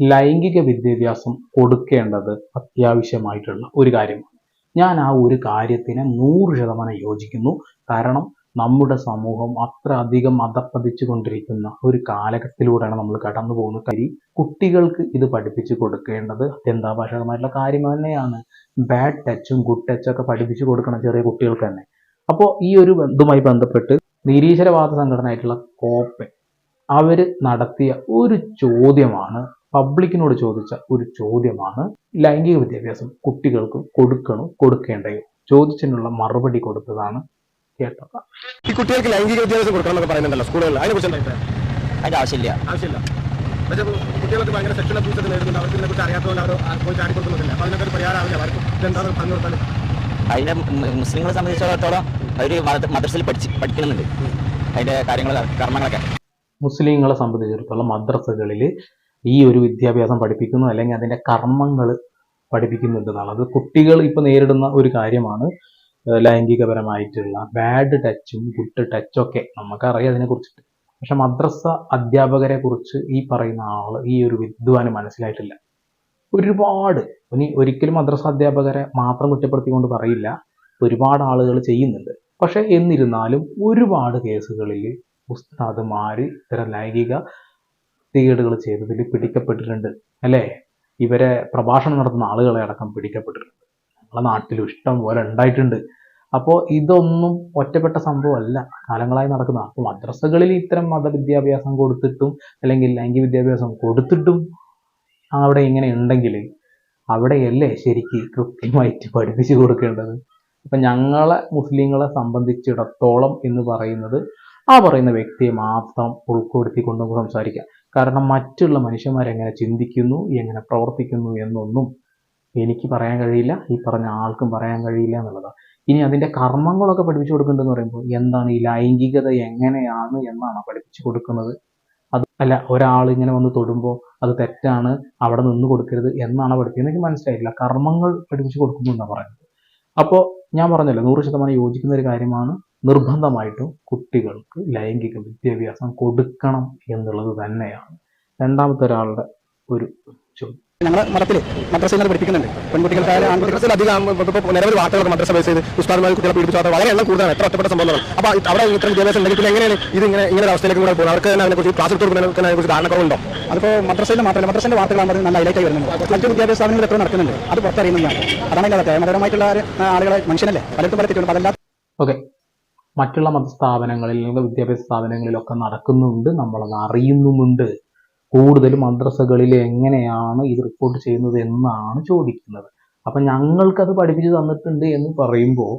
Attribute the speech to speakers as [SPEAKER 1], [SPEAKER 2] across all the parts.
[SPEAKER 1] ലൈംഗിക വിദ്യാഭ്യാസം കൊടുക്കേണ്ടത് അത്യാവശ്യമായിട്ടുള്ള ഒരു കാര്യമാണ്. ഞാൻ ആ ഒരു കാര്യത്തിന് നൂറ് ശതമാനം യോജിക്കുന്നു. കാരണം നമ്മുടെ സമൂഹം അത്ര അധികം അധപ്പതിച്ചു കൊണ്ടിരിക്കുന്ന ഒരു കാലഘട്ടത്തിലൂടെയാണ് നമ്മൾ കടന്നു പോകുന്നത്. കാര്യം കുട്ടികൾക്ക് ഇത് പഠിപ്പിച്ചു കൊടുക്കേണ്ടത് അത്യന്താപേക്ഷിതമായിട്ടുള്ള കാര്യം തന്നെയാണ്. ബാഡ് ടച്ചും ഗുഡ് ടച്ചും ഒക്കെ പഠിപ്പിച്ചു കൊടുക്കണം ചെറിയ കുട്ടികൾക്ക് തന്നെ. അപ്പോൾ ഈ ഒരു ഇതുമായി ബന്ധപ്പെട്ട് നിരീശ്വരവാദ സംഘടനയായിട്ടുള്ള കോപ്പ് അവർ നടത്തിയ ഒരു ചോദ്യമാണ് പബ്ലിക്കിനോട് ചോദിച്ച ഒരു ചോദ്യമാണ് ലൈംഗിക വിദ്യാഭ്യാസം കുട്ടികൾക്ക് കൊടുക്കണോ കൊടുക്കേണ്ടയോ? ചോദിച്ചതിനുള്ള മറുപടി കൊടുത്തതാണ് കേട്ടത്.
[SPEAKER 2] ഈ കുട്ടികൾക്ക് ലൈംഗിക വിദ്യാഭ്യാസം കൊടുക്കണം എന്നൊക്കെ പറയുന്നുണ്ടല്ലോ സ്കൂളുകളിൽ. അതിനെ കുറിച്ച്
[SPEAKER 3] അതിന്റെ ആവശ്യമില്ല.
[SPEAKER 2] ആവശ്യമില്ല. പക്ഷേ കുട്ടികൾക്ക് ഭയങ്കര സെക്ഷൽ അബ്യൂസ് ഒക്കെ നേരിടുന്നുണ്ട്. അവർക്ക് ഇതിനെക്കുറിച്ച് അറിയാത്തതുകൊണ്ട് അവർ പോയി ചാടി കൊടുക്കുന്നില്ല. അപ്പോൾ അതിനൊക്കെ ഒരു പരിഹാരമാവില്ല അവർക്ക് ഇതെന്താണെന്ന് പറഞ്ഞു കൊടുത്താൽ
[SPEAKER 3] അതിന്റെ മുസ്ലിങ്ങളെ സംബന്ധിച്ചിടത്തോളം അവർ മദ്രസയിൽ പഠിച്ച് പഠിക്കുന്നുണ്ട് അതിന്റെ കാര്യങ്ങൾ കർമ്മങ്ങളൊക്കെ.
[SPEAKER 1] മുസ്ലിങ്ങളെ സംബന്ധിച്ചിടത്തോളം മദ്രസകളിൽ ഈ ഒരു വിദ്യാഭ്യാസം പഠിപ്പിക്കുന്നു അല്ലെങ്കിൽ അതിന്റെ കർമ്മങ്ങൾ പഠിപ്പിക്കുന്നുണ്ടെന്നാണ്. അത് കുട്ടികൾ ഇപ്പോൾ നേരിടുന്ന ഒരു കാര്യമാണ്. ലൈംഗികപരമായിട്ടുള്ള ബാഡ് ടച്ചും ഗുഡ് ടച്ചൊക്കെ നമുക്കറിയാം അതിനെക്കുറിച്ചിട്ട്. പക്ഷെ മദ്രസ അധ്യാപകരെ കുറിച്ച് ഈ പറയുന്ന ആൾ ഈ ഒരു വിദ്വാന് മനസ്സിലായിട്ടില്ല. ഒരുപാട് ഇനി ഒരിക്കലും മദ്രസ അധ്യാപകരെ മാത്രം കുറ്റപ്പെടുത്തിക്കൊണ്ട് പറയില്ല. ഒരുപാട് ആളുകൾ ചെയ്യുന്നുണ്ട്. പക്ഷെ എന്നിരുന്നാലും ഒരുപാട് കേസുകളിൽ ഉസ്താദുമാർ ഇത്തരം ലൈംഗിക വൃത്തികേടുകൾ ചെയ്തതിൽ പിടിക്കപ്പെട്ടിട്ടുണ്ട് അല്ലേ? ഇവരെ പ്രഭാഷണം നടത്തുന്ന ആളുകളെ അടക്കം പിടിക്കപ്പെട്ടിട്ടുണ്ട്. നമ്മളെ നാട്ടിലും ഇഷ്ടം പോലെ ഉണ്ടായിട്ടുണ്ട്. അപ്പോൾ ഇതൊന്നും ഒറ്റപ്പെട്ട സംഭവമല്ല. കാലങ്ങളായി നടക്കുന്ന അപ്പോൾ മദ്രസകളിൽ ഇത്തരം മതവിദ്യാഭ്യാസം കൊടുത്തിട്ടും അല്ലെങ്കിൽ ലൈംഗിക വിദ്യാഭ്യാസം കൊടുത്തിട്ടും അവിടെ ഇങ്ങനെ ഉണ്ടെങ്കിൽ അവിടെയല്ലേ ശരിക്ക് കൃത്യമായിട്ട് പഠിപ്പിച്ചു കൊടുക്കേണ്ടത്? അപ്പം ഞങ്ങളെ മുസ്ലിങ്ങളെ സംബന്ധിച്ചിടത്തോളം എന്ന് പറയുന്നത് ആ പറയുന്ന വ്യക്തിയെ മാത്രം ഉൾക്കൊടുത്തി നമുക്ക് സംസാരിക്കാം. കാരണം മറ്റുള്ള മനുഷ്യന്മാരെങ്ങനെ ചിന്തിക്കുന്നു എങ്ങനെ പ്രവർത്തിക്കുന്നു എന്നൊന്നും എനിക്ക് പറയാൻ കഴിയില്ല. ഈ പറഞ്ഞ ആൾക്കും പറയാൻ കഴിയില്ല എന്നുള്ളതാണ് ഇനി അതിന്റെ കർമ്മങ്ങളൊക്കെ പഠിപ്പിച്ചു കൊടുക്കുന്നുണ്ടെന്ന് പറയുമ്പോൾ എന്താണ് ഈ ലൈംഗികത എങ്ങനെയാണ് എന്നാണ് പഠിപ്പിച്ചു കൊടുക്കുന്നത്. അത് അല്ല ഒരാൾ ഇങ്ങനെ വന്ന് തൊടുമ്പോൾ അത് തെറ്റാണ് അവിടെ നിന്ന് കൊടുക്കരുത് എന്നാണ് പഠിപ്പിക്കുന്നത്. എനിക്ക് മനസ്സിലായില്ല. കർമ്മങ്ങൾ പഠിപ്പിച്ചു കൊടുക്കുന്നു എന്നാണ് പറയുന്നത്. അപ്പോൾ ഞാൻ പറഞ്ഞല്ലോ നൂറ് ശതമാനം യോജിക്കുന്ന ഒരു കാര്യമാണ് നിർബന്ധമായിട്ടും കുട്ടികൾക്ക് ലൈംഗിക വിദ്യാഭ്യാസം കൊടുക്കണം എന്നുള്ളത് തന്നെയാണ്. രണ്ടാമത്തെ ഒരാളുടെ ഒരു ചോദ്യം.
[SPEAKER 2] ഞങ്ങളുടെ മഠത്തിൽ മദ്രസയിൽ അത് പഠിപ്പിക്കുന്നുണ്ട്. പെൺകുട്ടികൾക്കായാലും ആൺകുട്ടികൾക്ക് അധികം മദ്രസ ബേസ് ചെയ്ത് ഉസ്താദ്മാർ കുട്ടികളെ വളരെ എണ്ണം കൂടുതലാണ്. എത്ര ഒറ്റപ്പെട്ട സംഭവങ്ങൾ അപ്പോൾ അവിടെ ഇത്ര വിദ്യാഭ്യാസം ഉണ്ടെങ്കിൽ എങ്ങനെയാണ് ഇത് ഇങ്ങനെ ഇങ്ങനെ അവസ്ഥയിലേക്ക് കൂടെ പോകുന്നത്? അവർക്ക് തന്നെ അതിനെക്കുറിച്ച് ക്ലാസ് എടുത്ത് കൊടുക്കുന്നതിനെ അതിനെക്കുറിച്ച് ധാരണക്കുറവുണ്ടോ? അതിപ്പോൾ മദ്രസയിൽ മാത്രമല്ല മദ്രസയുടെ നല്ല ഹൈലൈറ്റ് ആയി വരുന്നുണ്ട്. മറ്റു വിദ്യാഭ്യാസ സ്ഥാപനങ്ങൾ എത്ര നടക്കുന്നുണ്ട്? അത് പുറത്തറിയുന്നില്ല. അതാണ് അതിന്റെ മതപരമായിട്ടുള്ള ആളുകളെ മനുഷ്യനല്ലേ? പലർക്കും പല തെറ്റുണ്ട് അതെല്ലാം
[SPEAKER 1] ഓക്കെ മറ്റുള്ള മതസ്ഥാപനങ്ങളിൽ അല്ലെങ്കിൽ വിദ്യാഭ്യാസ സ്ഥാപനങ്ങളിലൊക്കെ നടക്കുന്നുണ്ട്. നമ്മളത് അറിയുന്നുമുണ്ട്. കൂടുതലും മദ്രസകളിൽ എങ്ങനെയാണ് ഇത് റിപ്പോർട്ട് ചെയ്യുന്നത് എന്നാണ് ചോദിക്കുന്നത്. അപ്പം ഞങ്ങൾക്കത് പഠിപ്പിച്ചു തന്നിട്ടുണ്ട് എന്ന് പറയുമ്പോൾ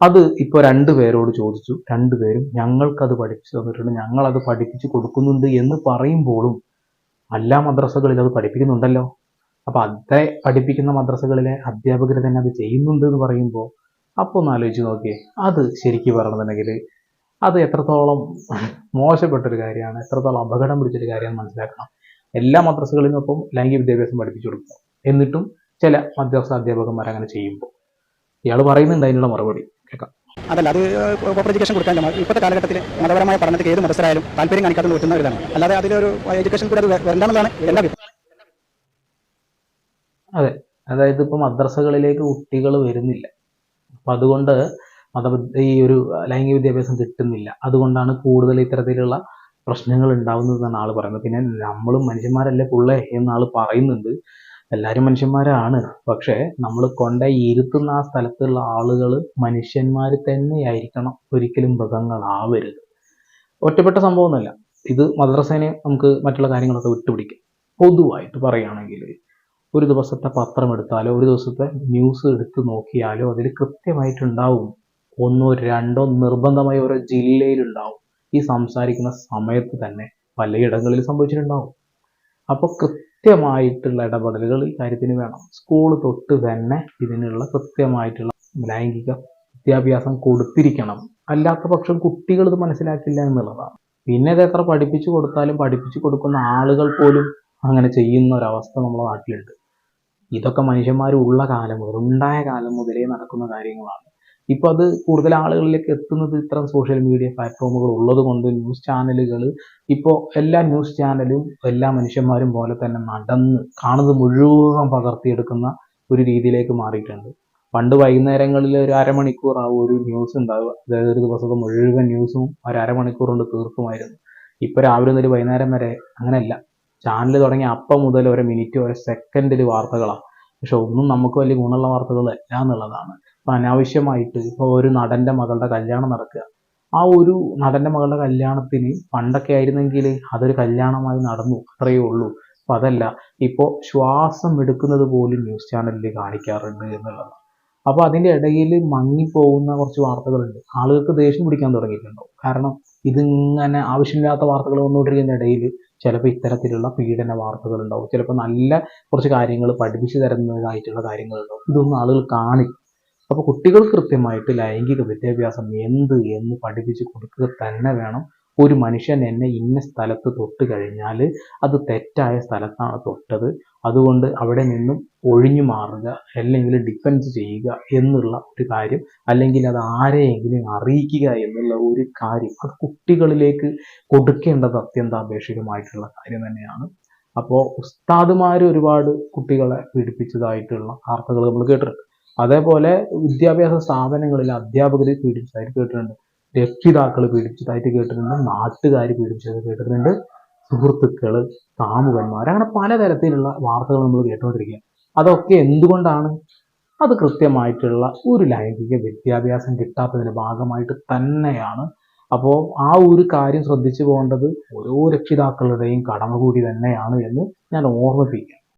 [SPEAKER 1] അത് ഇപ്പോൾ രണ്ടു പേരോട് ചോദിച്ചു. രണ്ടുപേരും ഞങ്ങൾക്കത് പഠിപ്പിച്ചു തന്നിട്ടുണ്ട്. ഞങ്ങളത് പഠിപ്പിച്ചു കൊടുക്കുന്നുണ്ട് എന്ന് പറയുമ്പോഴും എല്ലാ മദ്രസകളിലും അത് പഠിപ്പിക്കുന്നുണ്ടല്ലോ. അപ്പം അതേ പഠിപ്പിക്കുന്ന മദ്രസകളിലെ അധ്യാപകർ തന്നെ അത് ചെയ്യുന്നുണ്ട് എന്ന് പറയുമ്പോൾ അപ്പോൾ ഒന്ന് ആലോചിച്ച് നോക്കിയേ അത് ശരിക്കും പറയണമെന്നുണ്ടെങ്കിൽ അത് എത്രത്തോളം മോശപ്പെട്ടൊരു കാര്യമാണ് എത്രത്തോളം അപകടം പിടിച്ചൊരു കാര്യമാണ് മനസ്സിലാക്കണം. എല്ലാ മദ്രസകളിലും നിന്നൊപ്പം ലൈംഗിക വിദ്യാഭ്യാസം പഠിപ്പിച്ചു കൊടുക്കും. എന്നിട്ടും ചില മദ്രസ അധ്യാപകന്മാർ അങ്ങനെ ചെയ്യുമ്പോൾ. ഇയാൾ പറയുന്നുണ്ട് അതിനുള്ള മറുപടി. കേൾക്കാം.
[SPEAKER 4] അതല്ല അത് പ്രോപ്പർ എഡ്യൂക്കേഷൻ കൊടുക്കാൻ ഇപ്പോഴത്തെ കാലഘട്ടത്തിൽ മതപരമായ പഠനത്തിൽ ഏത് മതസ്ഥരായാലും താല്പര്യം കാണിക്കാതെ ഒരു അല്ലാതെ അതിലൊരു എഡ്യൂക്കേഷൻ കൂടെ അത് വരണ്ടെന്നുള്ളതാണ് എന്റെ അഭിപ്രായം
[SPEAKER 1] അതെ. അതായത് ഇപ്പം മദ്രസകളിലേക്ക് കുട്ടികൾ വരുന്നില്ല. അപ്പം അതുകൊണ്ട് മത ഈ ഒരു ലൈംഗിക വിദ്യാഭ്യാസം കിട്ടുന്നില്ല. അതുകൊണ്ടാണ് കൂടുതൽ ഇത്തരത്തിലുള്ള പ്രശ്നങ്ങൾ ഉണ്ടാവുന്നത് എന്നാണ് ആൾ പറയുന്നത്. പിന്നെ നമ്മളും മനുഷ്യന്മാരല്ലേ പുള്ളേ എന്ന് ആൾ പറയുന്നുണ്ട്. എല്ലാവരും മനുഷ്യന്മാരാണ്. പക്ഷേ നമ്മൾ കൊണ്ട ഇരുത്തുന്ന ആ സ്ഥലത്തുള്ള ആളുകൾ മനുഷ്യന്മാർ തന്നെയായിരിക്കണം ഒരിക്കലും മൃഗങ്ങളാവരുത്. ഒറ്റപ്പെട്ട സംഭവമൊന്നുമല്ല. ഇത് മദ്രസേനെ നമുക്ക് മറ്റുള്ള കാര്യങ്ങളൊക്കെ വിട്ടുപിടിക്കാം. പൊതുവായിട്ട് പറയുകയാണെങ്കിൽ ഒരു ദിവസത്തെ പത്രം എടുത്താലോ ഒരു ദിവസത്തെ ന്യൂസ് എടുത്ത് നോക്കിയാലോ അതിൽ കൃത്യമായിട്ടുണ്ടാവും. ഒന്നോ രണ്ടോ നിർബന്ധമായി ഓരോ ജില്ലയിലുണ്ടാവും. ഈ സംസാരിക്കുന്ന സമയത്ത് തന്നെ പലയിടങ്ങളിൽ സംഭവിച്ചിട്ടുണ്ടാവും. അപ്പോൾ കൃത്യമായിട്ടുള്ള ഇടപെടലുകൾ ഈ കാര്യത്തിന് വേണം. സ്കൂൾ തൊട്ട് തന്നെ ഇതിനുള്ള കൃത്യമായിട്ടുള്ള ലൈംഗിക വിദ്യാഭ്യാസം കൊടുത്തിരിക്കണം. അല്ലാത്ത പക്ഷം കുട്ടികൾ ഇത് മനസ്സിലാക്കില്ല എന്നുള്ളതാണ്. പിന്നെ ഇത് എത്ര പഠിപ്പിച്ചു കൊടുത്താലും പഠിപ്പിച്ചു കൊടുക്കുന്ന ആളുകൾ പോലും അങ്ങനെ ചെയ്യുന്ന ഒരവസ്ഥ നമ്മുടെ നാട്ടിലുണ്ട്. ഇതൊക്കെ മനുഷ്യന്മാർ ഉള്ള കാലം മുതൽ ഉണ്ടായ കാലം മുതലേ നടക്കുന്ന കാര്യങ്ങളാണ്. ഇപ്പൊ അത് കൂടുതൽ ആളുകളിലേക്ക് എത്തുന്നത് ഇത്തരം സോഷ്യൽ മീഡിയ പ്ലാറ്റ്ഫോമുകൾ ഉള്ളത് കൊണ്ട് ന്യൂസ് ചാനലുകൾ ഇപ്പോൾ എല്ലാ ന്യൂസ് ചാനലും എല്ലാ മനുഷ്യന്മാരും പോലെ തന്നെ നടന്ന് കാണുന്നത് മുഴുവൻ പകർത്തിയെടുക്കുന്ന ഒരു രീതിയിലേക്ക് മാറിയിട്ടുണ്ട്. പണ്ട് വൈകുന്നേരങ്ങളിൽ ഒരു അരമണിക്കൂർ ആ ഒരു ന്യൂസ് ഉണ്ടാവുക. അതായത് ഒരു ദിവസത്തെ മുഴുവൻ ന്യൂസും ഒരു അരമണിക്കൂർ കൊണ്ട് തീർക്കുമായിരുന്നു. ഇപ്പൊ രാവിലെ മുതൽ വൈകുന്നേരം വരെ അങ്ങനെയല്ല. ചാനൽ തുടങ്ങിയ അപ്പം മുതൽ ഒരു മിനിറ്റ് ഒരു സെക്കൻഡിൽ വാർത്തകളാണ്. പക്ഷെ ഒന്നും നമുക്ക് വലിയ ഗുണമുള്ള വാർത്തകളല്ല എന്നുള്ളതാണ്. ഇപ്പൊ അനാവശ്യമായിട്ട് ഇപ്പൊ ഒരു നടന്റെ മകളുടെ കല്യാണം നടക്കുക. ആ ഒരു നടന്റെ മകളുടെ കല്യാണത്തിന് പണ്ടൊക്കെ ആയിരുന്നെങ്കിൽ അതൊരു കല്യാണമായി നടന്നു അത്രയേ ഉള്ളൂ. അപ്പൊ അതല്ല. ഇപ്പോൾ ശ്വാസം എടുക്കുന്നത് പോലും ന്യൂസ് ചാനലിൽ കാണിക്കാറുണ്ട് എന്നുള്ളതാണ്. അപ്പോൾ അതിന്റെ ഇടയിൽ മങ്ങിപ്പോകുന്ന കുറച്ച് വാർത്തകളുണ്ട്. ആളുകൾക്ക് ദേഷ്യം പിടിക്കാൻ തുടങ്ങിയിട്ടുണ്ടാവും. കാരണം ഇതിങ്ങനെ ആവശ്യമില്ലാത്ത വാർത്തകൾ വന്നുകൊണ്ടിരിക്കുന്ന ഇടയിൽ ചിലപ്പോൾ ഇത്തരത്തിലുള്ള പീഡന വാർത്തകൾ ഉണ്ടാവും. ചിലപ്പോൾ നല്ല കുറച്ച് കാര്യങ്ങൾ പഠിപ്പിച്ചു തരുന്നതായിട്ടുള്ള കാര്യങ്ങളുണ്ടാവും ഇതൊന്നും ആളുകൾ കാണില്ല അപ്പോൾ കുട്ടികൾ കൃത്യമായിട്ട് ലൈംഗിക വിദ്യാഭ്യാസം എന്ത് എന്ന് പഠിപ്പിച്ച് കൊടുക്കുക തന്നെ വേണം. ഒരു മനുഷ്യൻ എന്നെ ഇന്ന സ്ഥലത്ത് തൊട്ട് കഴിഞ്ഞാൽ അത് തെറ്റായ സ്ഥലത്താണ് തൊട്ടത്. അതുകൊണ്ട് അവിടെ നിന്നും ഒഴിഞ്ഞു മാറുക അല്ലെങ്കിൽ ഡിഫൻസ് ചെയ്യുക എന്നുള്ള ഒരു കാര്യം അല്ലെങ്കിൽ അത് ആരെയെങ്കിലും അറിയിക്കുക എന്നുള്ള ഒരു കാര്യം അത് കുട്ടികളിലേക്ക് കൊടുക്കേണ്ടത് അത്യന്താപേക്ഷികമായിട്ടുള്ള കാര്യം തന്നെയാണ്. അപ്പോൾ ഉസ്താദുമാർ ഒരുപാട് കുട്ടികളെ പീഡിപ്പിച്ചതായിട്ടുള്ള വാർത്തകൾ നമ്മൾ കേട്ടിട്ടുണ്ട്. അതേപോലെ വിദ്യാഭ്യാസ സ്ഥാപനങ്ങളിൽ അധ്യാപകരെ പീഡിപ്പിച്ചതായിട്ട് കേട്ടിട്ടുണ്ട്. രക്ഷിതാക്കൾ പീഡിപ്പിച്ചതായിട്ട് കേട്ടിട്ടുണ്ട് നാട്ടുകാർ പീഡിപ്പിച്ചത് കേട്ടിട്ടുണ്ട് സുഹൃത്തുക്കൾ കാമുകന്മാർ അങ്ങനെ പലതരത്തിലുള്ള വാർത്തകൾ നമ്മൾ കേട്ടുകൊണ്ടിരിക്കുക അതൊക്കെ എന്തുകൊണ്ടാണ്? അത് കൃത്യമായിട്ടുള്ള ഒരു ലൈംഗിക വിദ്യാഭ്യാസം കിട്ടാത്തതിന്റെ ഭാഗമായിട്ട് തന്നെയാണ്. അപ്പോൾ ആ ഒരു കാര്യം ശ്രദ്ധിച്ചു പോകേണ്ടത് ഓരോ രക്ഷിതാക്കളുടെയും കടമ കൂടി തന്നെയാണ് എന്ന് ഞാൻ ഓർമ്മിപ്പിക്കാം.